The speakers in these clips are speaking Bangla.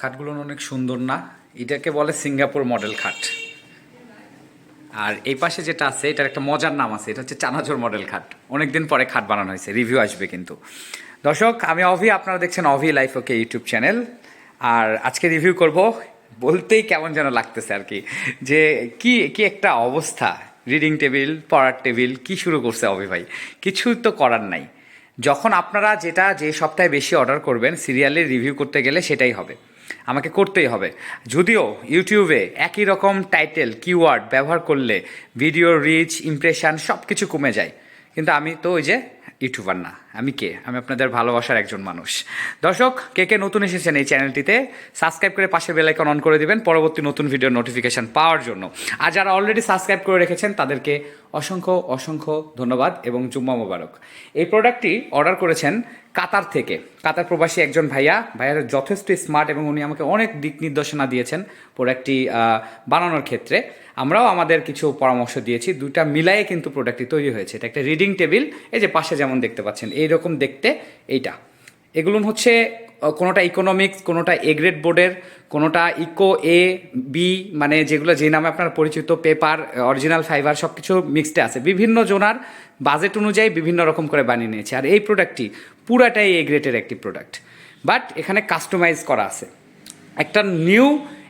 খাটগুলো অনেক সুন্দর না, এটাকে বলে সিঙ্গাপুর মডেল খাট। আর এই পাশে যেটা আছে, এটার একটা মজার নাম আছে, এটা হচ্ছে চানাচোর মডেল খাট। অনেকদিন পরে খাট বানানো হয়েছে রিভিউ আসবে কিন্তু। দর্শক, আমি অভি, আপনারা দেখছেন Abhi life okay YouTube channel আর আজকে রিভিউ করব, বলতেই কেমন যেন লাগতেছে আর কি, যে কি কি একটা অবস্থা। রিডিং টেবিল পড়ার টেবিল কি শুরু করছে অভি ভাই? কিছু তো করার নাই। যখন আপনারা যেটা, যে সপ্তাহে বেশি অর্ডার করবেন সিরিয়ালে রিভিউ করতে গেলে সেটাই হবে। আমাকে করতেই হবে। যদিও ইউটিউবে একই রকম টাইটেল কিওয়ার্ড ব্যবহার করলে ভিডিও রিচ ইমপ্রেশান সব কিছু কমে যায়। কিন্তু আমি তো ওই যে ইউটিউবার না। আমি কে? আমি আপনাদের ভালোবাসার একজন মানুষ। দর্শক, কে কে নতুন এসেছেন এই চ্যানেলটিতে, সাবস্ক্রাইব করে পাশে বেলাইকন অন করে দিবেন পরবর্তী নতুন ভিডিও নোটিফিকেশন পাওয়ার জন্য। আর যারা অলরেডি সাবস্ক্রাইব করে রেখেছেন, তাদেরকে অসংখ্য অসংখ্য ধন্যবাদ এবং জুম্মা মোবারক। এই প্রোডাক্টটি অর্ডার করেছেন কাতার থেকে। কাতার প্রবাসী একজন ভাইয়া, ভাইয়ার যথেষ্ট স্মার্ট এবং উনি আমাকে অনেক দিক নির্দেশনা দিয়েছেন প্রোডাক্টটি বানানোর ক্ষেত্রে। আমরাও আমাদের কিছু পরামর্শ দিয়েছি, দুইটা মিলায়ে কিন্তু প্রোডাক্টটি তৈরি হয়েছে। এটা একটা রিডিং টেবিল এই যে পাশে যেমন দেখতে পাচ্ছেন এইরকম দেখতে এইটা। এগুলো হচ্ছে কোনোটা ইকোনমিক্স কোনোটা এ গ্রেড বোর্ডের কোনোটা ইকো এ বি মানে যেগুলো যে নামে আপনার পরিচিত পেপার অরিজিনাল ফাইবার সব কিছু মিক্সডে আছে। বিভিন্ন জোনার বাজেট অনুযায়ী বিভিন্ন রকম করে বানিয়ে নিয়েছে। আর এই প্রোডাক্টটি পুরাটাই এ গ্রেডের একটি প্রোডাক্ট বাট এখানে কাস্টমাইজ করা আছে। একটা নিউ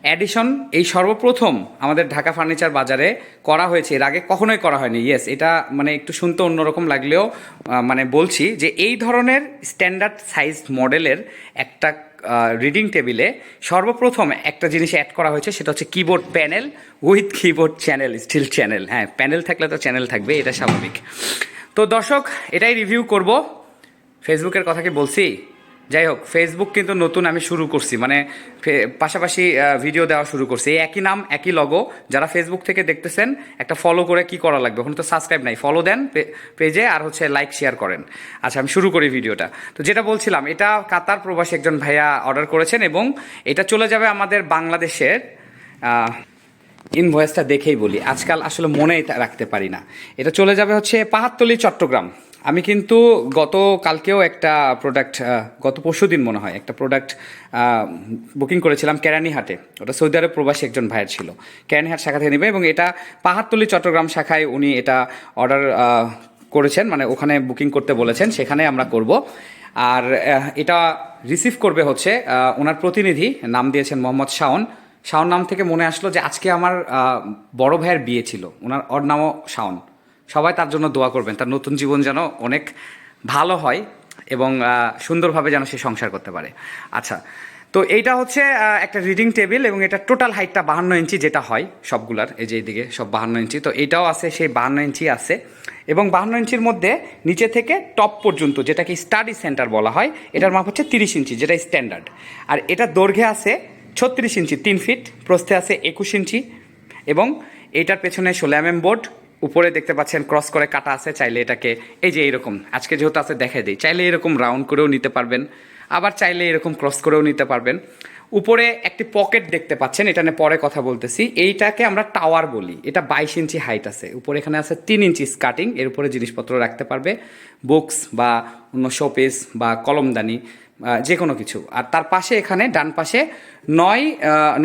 অ্যাডিশন এই সর্বপ্রথম আমাদের ঢাকা ফার্নিচার বাজারে করা হয়েছে। এর আগে কখনোই করা হয়নি। ইয়েস এটা মানে একটু শুনতে অন্যরকম লাগলেও মানে বলছি যে এই ধরনের স্ট্যান্ডার্ড সাইজ মডেলের একটা রিডিং টেবিলে সর্বপ্রথম একটা জিনিস অ্যাড করা হয়েছে, সেটা হচ্ছে keyboard panel with keyboard channel steel channel হ্যাঁ প্যানেল থাকলে তো চ্যানেল থাকবে, এটা স্বাভাবিক। তো দর্শক, এটাই রিভিউ করব। ফেসবুকের কথা কি বলছি? যাই হোক ফেসবুক কিন্তু নতুন আমি শুরু করছি। মানে পাশাপাশি ভিডিও দেওয়া শুরু করছি। এই একই নাম, একই লগো যারা ফেসবুক থেকে দেখতেছেন, একটা ফলো করে কি করা লাগবে? ওখানে তো সাবস্ক্রাইব নাই। ফলো দেন পেজে আর হচ্ছে লাইক শেয়ার করেন। আচ্ছা আমি শুরু করি ভিডিওটা তো যেটা বলছিলাম, এটা কাতার প্রবাসী একজন ভাইয়া অর্ডার করেছেন এবং এটা চলে যাবে আমাদের বাংলাদেশের ইনভয়েসটা দেখেই বলি। আজকাল আসলে মনেই রাখতে পারি না। এটা চলে যাবে হচ্ছে পাহাড়তলি, চট্টগ্রাম। আমি কিন্তু গত কালকেও একটা প্রোডাক্ট গত পরশু দিন মনে হয়, একটা প্রোডাক্ট বুকিং করেছিলাম কেরানীহাটে। ওটা সৌদি আরব প্রবাসী একজন ভাইয়ের ছিল। কেরানীহাট শাখা থেকে নেবে এবং এটা পাহাড়তলি চট্টগ্রাম শাখায় উনি এটা অর্ডার করেছেন মানে ওখানে বুকিং করতে বলেছেন, সেখানে আমরা করব। আর এটা রিসিভ করবে হচ্ছে ওনার প্রতিনিধি, নাম দিয়েছেন মোহাম্মদ শাওন। শাওন নাম থেকে মনে আসলো যে আজকে আমার বড় ভাইয়ের বিয়ে ছিল। ওনার, ওর নামও শাওন। সবাই তার জন্য দোয়া করবেন। তার নতুন জীবন যেন অনেক ভালো হয় এবং সুন্দরভাবে যেন সে সংসার করতে পারে। আচ্ছা তো এইটা হচ্ছে একটা রিডিং টেবিল এবং এটা টোটাল হাইটটা বাহান্ন ইঞ্চি যেটা হয় সবগুলার, এই যে এইদিকে সব বাহান্ন ইঞ্চি। তো এটাও আছে, সেই বাহান্ন ইঞ্চি আছে এবং বাহান্ন ইঞ্চির মধ্যে নিচে থেকে টপ পর্যন্ত যেটাকে স্টাডি সেন্টার বলা হয়, এটার মাপ হচ্ছে তিরিশ ইঞ্চি, যেটা স্ট্যান্ডার্ড আর এটা দৈর্ঘ্যে আছে ছত্রিশ ইঞ্চি, তিন ফিট প্রস্থে আছে একুশ ইঞ্চি এবং এটার পেছনে ষোলো এম এম বোর্ড উপরে দেখতে পাচ্ছেন ক্রস করে কাটা আছে, চাইলে এটাকে, এই যে এইরকম, আজকে যেহেতু আছে দেখে দিই। চাইলে এরকম রাউন্ড করেও নিতে পারবেন, আবার চাইলে এরকম ক্রস করেও নিতে পারবেন। উপরে একটি পকেট দেখতে পাচ্ছেন, এটা নিয়ে পরে কথা বলতেছি। এইটাকে আমরা টাওয়ার বলি, এটা বাইশ ইঞ্চি হাইট আছে। উপরে এখানে আছে তিন ইঞ্চি স্কার্টিং এর উপরে জিনিসপত্র রাখতে পারবে বুকস বা অন্য শোপিস বা কলমদানি যে কোনো কিছু। আর তার পাশে এখানে, ডান পাশে নয়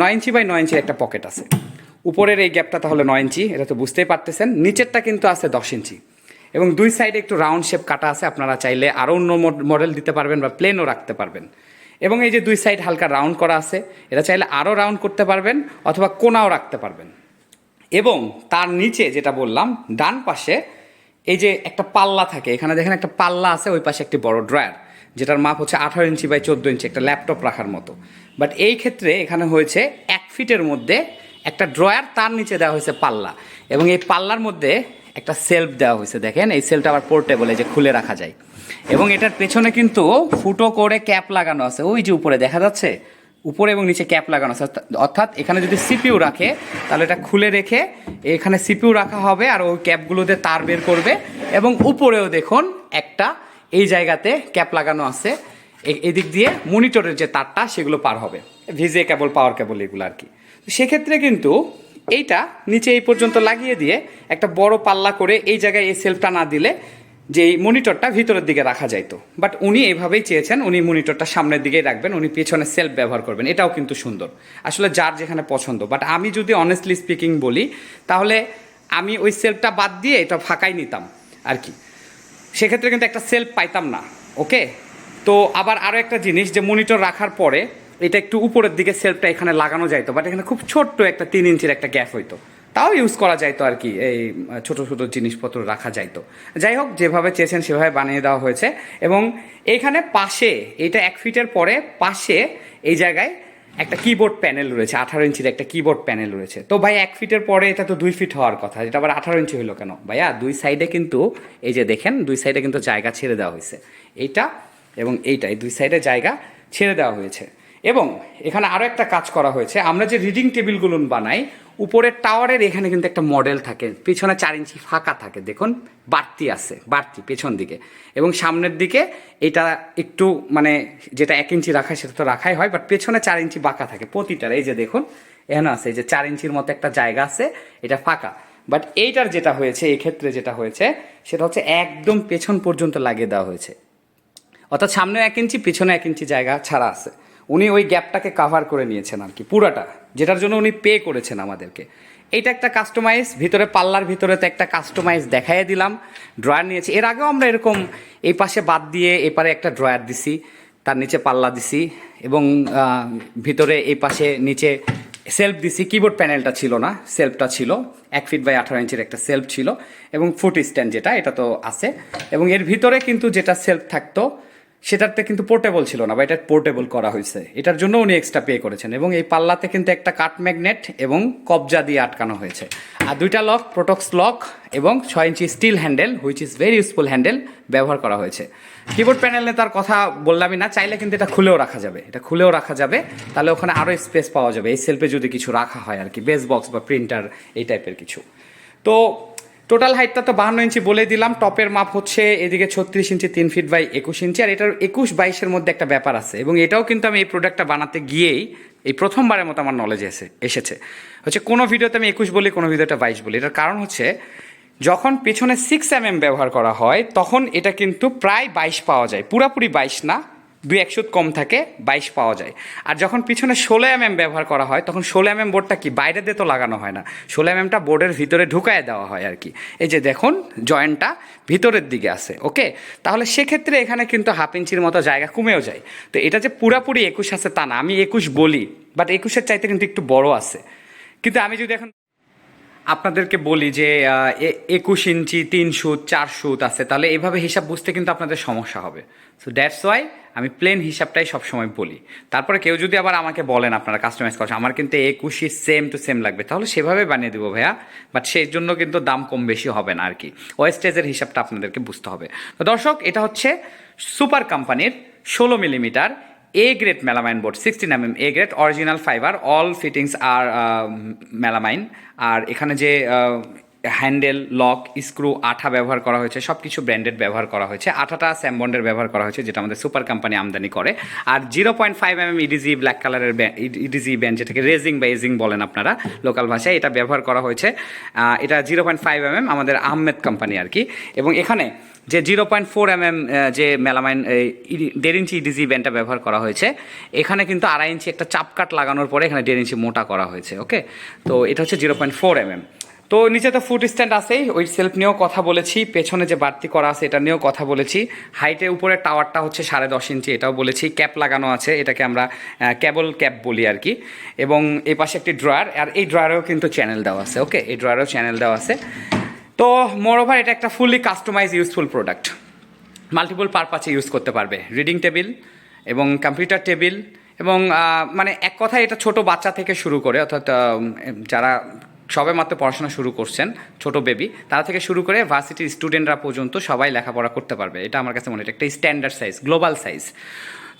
নয় ইঞ্চি বাই নয় ইঞ্চির একটা পকেট আছে। উপরের এই গ্যাপটা তাহলে নয় ইঞ্চি, এটা তো বুঝতেই পারতেছেন। নিচেরটা কিন্তু আছে দশ ইঞ্চি। এবং দুই সাইডে একটু রাউন্ড শেপ কাটা আছে, আপনারা চাইলে আরও অন্য মডেল দিতে পারবেন বা প্লেনও রাখতে পারবেন। এবং এই যে দুই সাইড হালকা রাউন্ড করা আছে, এটা চাইলে আরও রাউন্ড করতে পারবেন অথবা কোনাও রাখতে পারবেন। এবং তার নিচে যেটা বললাম, ডান পাশে এই যে একটা পাল্লা থাকে, এখানে দেখেন একটা পাল্লা আছে, ওই পাশে একটি বড় ড্রয়ার, যেটার মাপ হচ্ছে আঠারো ইঞ্চি বাই চোদ্দ ইঞ্চি, একটা ল্যাপটপ রাখার মতো। বাট এই ক্ষেত্রে এখানে হয়েছে এক ফিটের মধ্যে একটা ড্রয়ার তার নিচে দেওয়া হয়েছে পাল্লা। এবং এই পাল্লার মধ্যে একটা সেলফ দেওয়া হয়েছে, দেখেন? এই সেলটা আবার পোর্টেবল যে খুলে রাখা যায়। এবং এটার পেছনে কিন্তু ফুটো করে ক্যাপ লাগানো আছে। ওই যে উপরে, দেখা যাচ্ছে? উপরে এবং নিচে ক্যাপ লাগানো আছে। অর্থাৎ- এখানে যদি সিপিউ রাখে, তাহলে এটা খুলে রেখে এখানে সিপিউ রাখা হবে আর ওই ক্যাপগুলোতে তার বের করবে। এবং উপরেও দেখুন, একটা এই জায়গাতে ক্যাপ লাগানো আছে। এদিক দিয়ে মনিটরের যে তারটা, সেগুলো পার হবে। ভিজে কেবল পাওয়ার কেবল এগুলো আর কি। সেক্ষেত্রে কিন্তু এইটা নিচে এই পর্যন্ত লাগিয়ে দিয়ে একটা বড় পাল্লা করে এই জায়গায় এই সেলফটা না দিলে যে এই মনিটরটা ভিতরের দিকে রাখা যাইতো। বাট উনি এভাবেই চেয়েছেন, উনি মনিটরটা সামনের দিকেই রাখবেন, উনি পেছনে সেলফ ব্যবহার করবেন। এটাও কিন্তু সুন্দর। আসলে যার যেখানে পছন্দ। বাট আমি যদি অনেস্টলি স্পিকিং বলি, তাহলে আমি ওই সেলফটা বাদ দিয়ে এটা ফাঁকাই নিতাম আর কি। সেক্ষেত্রে কিন্তু একটা সেলফ পাইতাম না, ওকে? তো আবার আরও একটা জিনিস যে মনিটর রাখার পরে এটা একটু উপরের দিকে সেলফটা এখানে লাগানো যাইতো বাট এখানে খুব ছোট্ট একটা তিন ইঞ্চির একটা গ্যাপ হইতো। তাও ইউজ করা যাইতো আর কি, এই ছোট ছোট জিনিসপত্র রাখা যাইতো। যাই হোক, যেভাবে চেয়েছেন সেভাবে বানিয়ে দেওয়া হয়েছে, এবং এইখানে পাশে, এটা এক ফিটের পরে পাশে এই জায়গায় একটা কিবোর্ড প্যানেল রয়েছে, আঠারো ইঞ্চির একটা কিবোর্ড প্যানেল রয়েছে। তো ভাই, এক ফিটের পরে এটা তো দুই ফিট হওয়ার কথা, এটা আবার আঠারো ইঞ্চি হলো কেন? ভাইয়া, দুই সাইডে কিন্তু, এই যে দেখেন, দুই সাইডে কিন্তু জায়গা ছেড়ে দেওয়া হয়েছে। এইটা এবং এইটা, এই দুই সাইডে জায়গা ছেড়ে দেওয়া হয়েছে। এবং এখানে আরও একটা কাজ করা হয়েছে। আমরা যে রিডিং টেবিলগুলো বানাই, উপরের টাওয়ারের এখানে কিন্তু একটা মডেল থাকে। পেছনে চার ইঞ্চি ফাঁকা থাকে, দেখুন। বাড়তি আছে, বাড়তি, পেছন দিকে। এবং সামনের দিকে এটা একটু মানে যেটা এক ইঞ্চি রাখা সেটা তো রাখাই হয় বাট পেছনে চার ইঞ্চি বাঁকা থাকে প্রতিটার। এই যে দেখুন, এখানে আছে, এই যে চার ইঞ্চির মতো একটা জায়গা আছে, এটা ফাঁকা। বাট এইটার যেটা হয়েছে এই ক্ষেত্রে যেটা হয়েছে, সেটা হচ্ছে একদম পেছন পর্যন্ত লাগিয়ে দেওয়া হয়েছে। অর্থাৎ সামনে এক ইঞ্চি পিছনে এক ইঞ্চি জায়গা ছাড়া আছে। উনি ওই গ্যাপটাকে কাভার করে নিয়েছেন আর কি, পুরাটা, যেটার জন্য উনি পে করেছেন আমাদেরকে। এটা একটা কাস্টমাইজ ভিতরে পাল্লার ভিতরে তো একটা কাস্টমাইজ দেখাই দিলাম ড্রয়ার নিয়েছি। এর আগেও আমরা এরকম এই পাশে বাদ দিয়ে এপারে একটা ড্রয়ার দিছি, তার নিচে পাল্লা দিছি, এবং ভিতরে এই পাশে নিচে সেলফ দিছি। কিবোর্ড প্যানেলটা ছিল না সেলফটা ছিল, এক ফিট বাই আঠারো ইঞ্চির একটা সেলফ ছিল, এবং ফুট স্ট্যান্ড যেটা, এটা তো আছে। এবং এর ভিতরে কিন্তু যেটা সেলফ থাকতো সেটাতে কিন্তু পোর্টেবল ছিল না বা এটা পোর্টেবল করা হয়েছে। এটার জন্য উনি এক্সট্রা পে করেছেন এবং এই পাল্লাতে কিন্তু একটা কাট ম্যাগনেট এবং কবজা দিয়ে আটকানো হয়েছে। আর দুইটা লক প্রোটক্স লক এবং ছয় inch steel handle which is very useful handle ব্যবহার করা হয়েছে। কিবোর্ড প্যানেলে তার কথা বললামই না, চাইলে কিন্তু এটা খুলেও রাখা যাবে। এটা খুলেও রাখা যাবে, তাহলে ওখানে আরও স্পেস পাওয়া যাবে। এই সেলফে যদি কিছু রাখা হয় আর কি বেস বক্স বা প্রিন্টার এই টাইপের কিছু। তো টোটাল হাইটটা তো বাহান্ন ইঞ্চি বলে দিলাম টপের মাপ হচ্ছে এদিকে ছত্রিশ ইঞ্চি, তিন ফিট বাই একুশ ইঞ্চি, আর এটার একুশ বাইশের মধ্যে একটা ব্যাপার আছে, এবং এটাও কিন্তু আমি এই প্রোডাক্টটা বানাতে গিয়েই এই প্রথমবারের মতো আমার নলেজে এসে, এসেছে। হচ্ছে কোনো ভিডিওতে আমি একুশ বলি, কোনো ভিডিওতে বাইশ বলি। এটার কারণ হচ্ছে, যখন পেছনে সিক্স এম এম ব্যবহার করা হয়, তখন এটা কিন্তু প্রায় বাইশ পাওয়া যায়, পুরাপুরি বাইশ না দুই একশো কম থাকে, বাইশ পাওয়া যায়। আর যখন পিছনে ষোলো এম এম ব্যবহার করা হয়, তখন ষোলো এম এম বোর্ডটা কি? বাইরে দিয়ে তো লাগানো হয় না। ষোলো এম এমটা বোর্ডের ভিতরে ঢুকায় দেওয়া হয় আর কি। এই যে দেখুন, জয়েন্টটা ভিতরের দিকে আছে, ওকে? তাহলে সেক্ষেত্রে এখানে কিন্তু হাফ ইঞ্চির মতো জায়গা কমেও যায়। তো এটা যে পুরাপুরি একুশ আছে তা না, আমি একুশ বলি, বাট একুশের চাইতে কিন্তু একটু বড় আছে। কিন্তু আমি যদি এখন আপনাদেরকে বলি যে একুশ ইঞ্চি, তিন সুত, চার সুত আছে, তাহলে এভাবে হিসাব বুঝতে কিন্তু আপনাদের সমস্যা হবে। সো দ্যাটস ওয়াই আমি প্লেন হিসাবটাই সবসময় বলি। তারপরে কেউ যদি আবার আমাকে বলেন, আপনারা কাস্টমাইজ করছেন, আমার কিন্তু একুশই সেম টু সেম লাগবে, তাহলে সেভাবে বানিয়ে দেবো ভাইয়া। বাট সেই জন্য কিন্তু দাম কম বেশি হবে না আর কি। ওয়েস্টেজের হিসাবটা আপনাদেরকে বুঝতে হবে। তো দর্শক, এটা হচ্ছে সুপার কোম্পানির ষোলো millimetre A grade melamine board sixteen M M A grade original fibre all fittings R melamine আর এখানে যে হ্যান্ডেল, লক, স্ক্রু, আঠা ব্যবহার করা হয়েছে সব কিছু ব্র্যান্ডেড ব্যবহার করা হয়েছে। আঠাটা স্যামবন্ডের ব্যবহার করা হয়েছে, যেটা আমাদের সুপার কোম্পানি আমদানি করে। আর zero point five M M edge black কালারের ইডিজি ব্যান্ড যেটাকে রেজিং বা এজিং বলেন আপনারা লোকাল ভাষায়, এটা ব্যবহার করা হয়েছে। এটা zero point five M M আমাদের আহমেদ কোম্পানি আর কি। এবং এখানে যে zero point four M M যে মেলামাইন দেড় ইঞ্চি ইডিজি ব্যান্ডটা ব্যবহার করা হয়েছে, এখানে কিন্তু আড়াই ইঞ্চি একটা চাপকাট লাগানোর পরে এখানে দেড় ইঞ্চি মোটা করা হয়েছে ওকে তো এটা হচ্ছে zero point four M M তো নিচে তো ফুট স্ট্যান্ড আছেই, ওই সেলফ নিয়েও কথা বলেছি, পেছনে যে বাড়তি করা আছে এটা নিয়েও কথা বলেছি। হাইটের উপরে টাওয়ারটা হচ্ছে সাড়ে দশ ইঞ্চি, এটাও বলেছি ক্যাপ লাগানো আছে, এটাকে আমরা ক্যাবল ক্যাপ বলি আর কি। এবং এই পাশে একটি ড্রয়ার আর এই ড্রয়ারেও কিন্তু চ্যানেল দেওয়া আছে ওকে এই ড্রয়ারেও চ্যানেল দেওয়া আছে। তো মোরওভার এটা একটা fully customize useful product multiple পারপাসে ইউজ করতে পারবে। রিডিং টেবিল এবং কম্পিউটার টেবিল এবং মানে এক কথায় এটা ছোট বাচ্চা থেকে শুরু করে, অর্থাৎ যারা সবে মাত্র পড়াশোনা শুরু করছেন ছোট বেবি তারা থেকে শুরু করে ভার্সিটির স্টুডেন্টরা পর্যন্ত সবাই লেখাপড়া করতে পারবে। এটা আমার কাছে মনে হয় একটা স্ট্যান্ডার্ড সাইজ গ্লোবাল সাইজ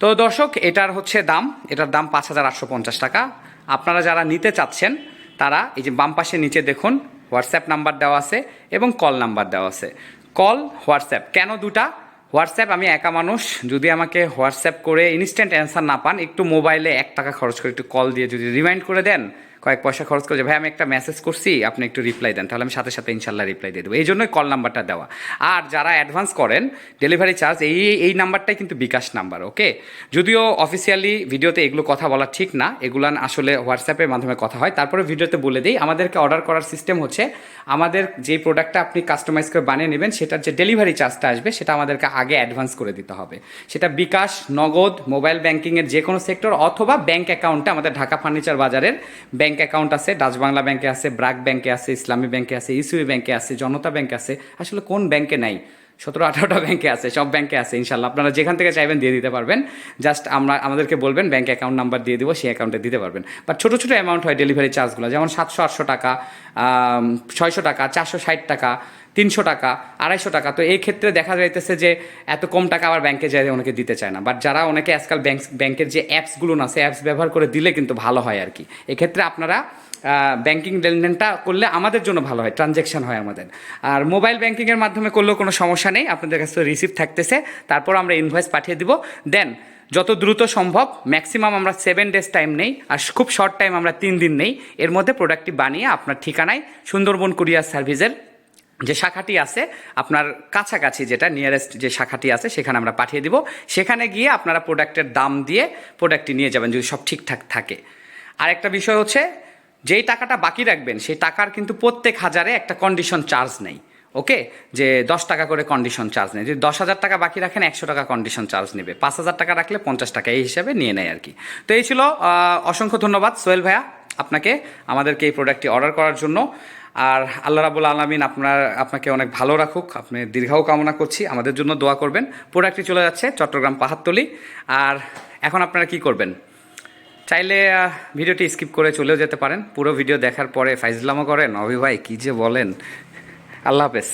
তো দর্শক, এটার হচ্ছে দাম। এটার দাম পাঁচ হাজার আটশো পঞ্চাশ টাকা। আপনারা যারা নিতে চাচ্ছেন, তারা এই যে বাম পাশে নিচে দেখুন হোয়াটসঅ্যাপ নাম্বার দেওয়া আছে এবং কল নাম্বার দেওয়া আছে। কল হোয়াটসঅ্যাপ কেন দুটা? হোয়াটসঅ্যাপ আমি একা মানুষ। যদি আমাকে হোয়াটসঅ্যাপ করে ইনস্ট্যান্ট অ্যান্সার না পান, একটু মোবাইলে এক টাকা খরচ করে একটু কল দিয়ে যদি রিমাইন্ড করে দেন কয়েক পয়সা খরচ করে ভাই, আমি একটা মেসেজ করছি, আপনি একটু রিপ্লাই দেন, তাহলে আমি সাথে সাথে ইনশাল্লাহ রিপ্লাই দিয়ে দেবো। এই জন্যই কল নাম্বারটা দেওয়া। আর যারা অ্যাডভান্স করেন ডেলিভারি চার্জ এই এই নাম্বারটাই কিন্তু বিকাশ নাম্বার ওকে যদিও অফিসিয়ালি ভিডিওতে এগুলো কথা বলা ঠিক না এগুলান আসলে হোয়াটসঅ্যাপের মাধ্যমে কথা হয়। তারপরে ভিডিওতে বলে দিই, আমাদেরকে অর্ডার করার সিস্টেম হচ্ছে, আমাদের যে প্রোডাক্টটা আপনি কাস্টমাইজ করে বানিয়ে নেবেন, সেটার যে ডেলিভারি চার্জটা আসবে, সেটা আমাদেরকে আগে অ্যাডভান্স করে দিতে হবে। সেটা বিকাশ, নগদ মোবাইল ব্যাংকিংয়ের যে কোনো সেক্টর অথবা ব্যাঙ্ক অ্যাকাউন্টে আমাদের ঢাকা ফার্নিচার বাজারের ব্যাংক অ্যাকাউন্ট আছে, ডাচ বাংলা ব্যাংকে আছে, ব্রাক ব্যাংকে আছে, ইসলামী ব্যাংকে আছে ইসিউ ব্যাংকে আছে, জনতা ব্যাংকে আছে। আসলে কোন ব্যাংকে নাই? সতেরো আঠারোটা ব্যাংকে আছে, সব ব্যাংকে আছে, ইনশাল্লাহ। আপনারা যেখান থেকে চাইবেন দিয়ে দিতে পারবেন। জাস্ট আমরা, আমাদেরকে বলবেন ব্যাংক অ্যাকাউন্ট নাম্বার দিয়ে দিব, সেই অ্যাকাউন্টে দিতে পারবেন। বাট ছোটো ছোটো অ্যামাউন্ট হয় ডেলিভারি চার্জগুলো যেমন সাতশো, আটশো টাকা ছয়শো টাকা, চারশো ষাট টাকা, তিনশো টাকা, আড়াইশো টাকা। তো এই ক্ষেত্রে দেখা যাইতেছে যে এত কম টাকা আবার ব্যাংকে যায় অনেকে দিতে চায় না। বাট যারা অনেকে আজকাল ব্যাংক ব্যাংকের যে অ্যাপসগুলো না সে অ্যাপস ব্যবহার করে দিলে কিন্তু ভালো হয় আর কি। এক্ষেত্রে আপনারা ব্যাংকিং লেনদেনটা করলে আমাদের জন্য ভালো হয় ট্রানজ্যাকশন হয় আমাদের। আর মোবাইল ব্যাংকিংয়ের মাধ্যমে করলেও কোনো সমস্যা নেই, আপনাদের কাছে রিসিভ থাকতেছে, তারপর আমরা ইনভয়েস পাঠিয়ে দিব। দেন যত দ্রুত সম্ভব ম্যাক্সিমাম আমরা সেভেন ডেজ টাইম নেই, আর খুব শর্ট টাইম আমরা তিন দিন নেই। এর মধ্যে প্রোডাক্টটি বানিয়ে আপনার ঠিকানায় সুন্দরবন কুরিয়ার সার্ভিসের যে শাখাটি আছে, আপনার কাছাকাছি যেটা নিয়ারেস্ট যে শাখাটি আছে, সেখানে আমরা পাঠিয়ে দিব। সেখানে গিয়ে আপনারা প্রোডাক্টের দাম দিয়ে প্রোডাক্টটি নিয়ে যাবেন যদি সব ঠিকঠাক থাকে। আরেকটা বিষয় হচ্ছে যেই টাকাটা বাকি রাখবেন, সেই টাকার কিন্তু প্রত্যেক হাজারে একটা কন্ডিশন চার্জ নেই ওকে যে দশ টাকা করে কন্ডিশন চার্জ নেই, যদি দশ হাজার টাকা বাকি রাখেন, একশো টাকা কন্ডিশন চার্জ নেবে, পাঁচ হাজার টাকা রাখলে পঞ্চাশ টাকা, এই হিসাবে নিয়ে নেয় আর কি। তো এই ছিল অসংখ্য ধন্যবাদ সোহেল ভাইয়া আপনাকে, আমাদেরকে এই প্রোডাক্টটি অর্ডার করার জন্য। আর আল্লাহ রাবুল আলমিন আপনার, আপনাকে অনেক ভালো রাখুক, আপনি দীর্ঘাও কামনা করছি, আমাদের জন্য দোয়া করবেন। প্রোডাক্টটি চলে যাচ্ছে চট্টগ্রাম পাহাড়তলি। আর এখন আপনারা কি করবেন? চাইলে ভিডিওটি স্কিপ করে চলেও যেতে পারেন। পুরো ভিডিও দেখার পরে ফাইজলামও করেন। অভি ভাই, কী যে বলেন। আল্লাহ হাফেজ।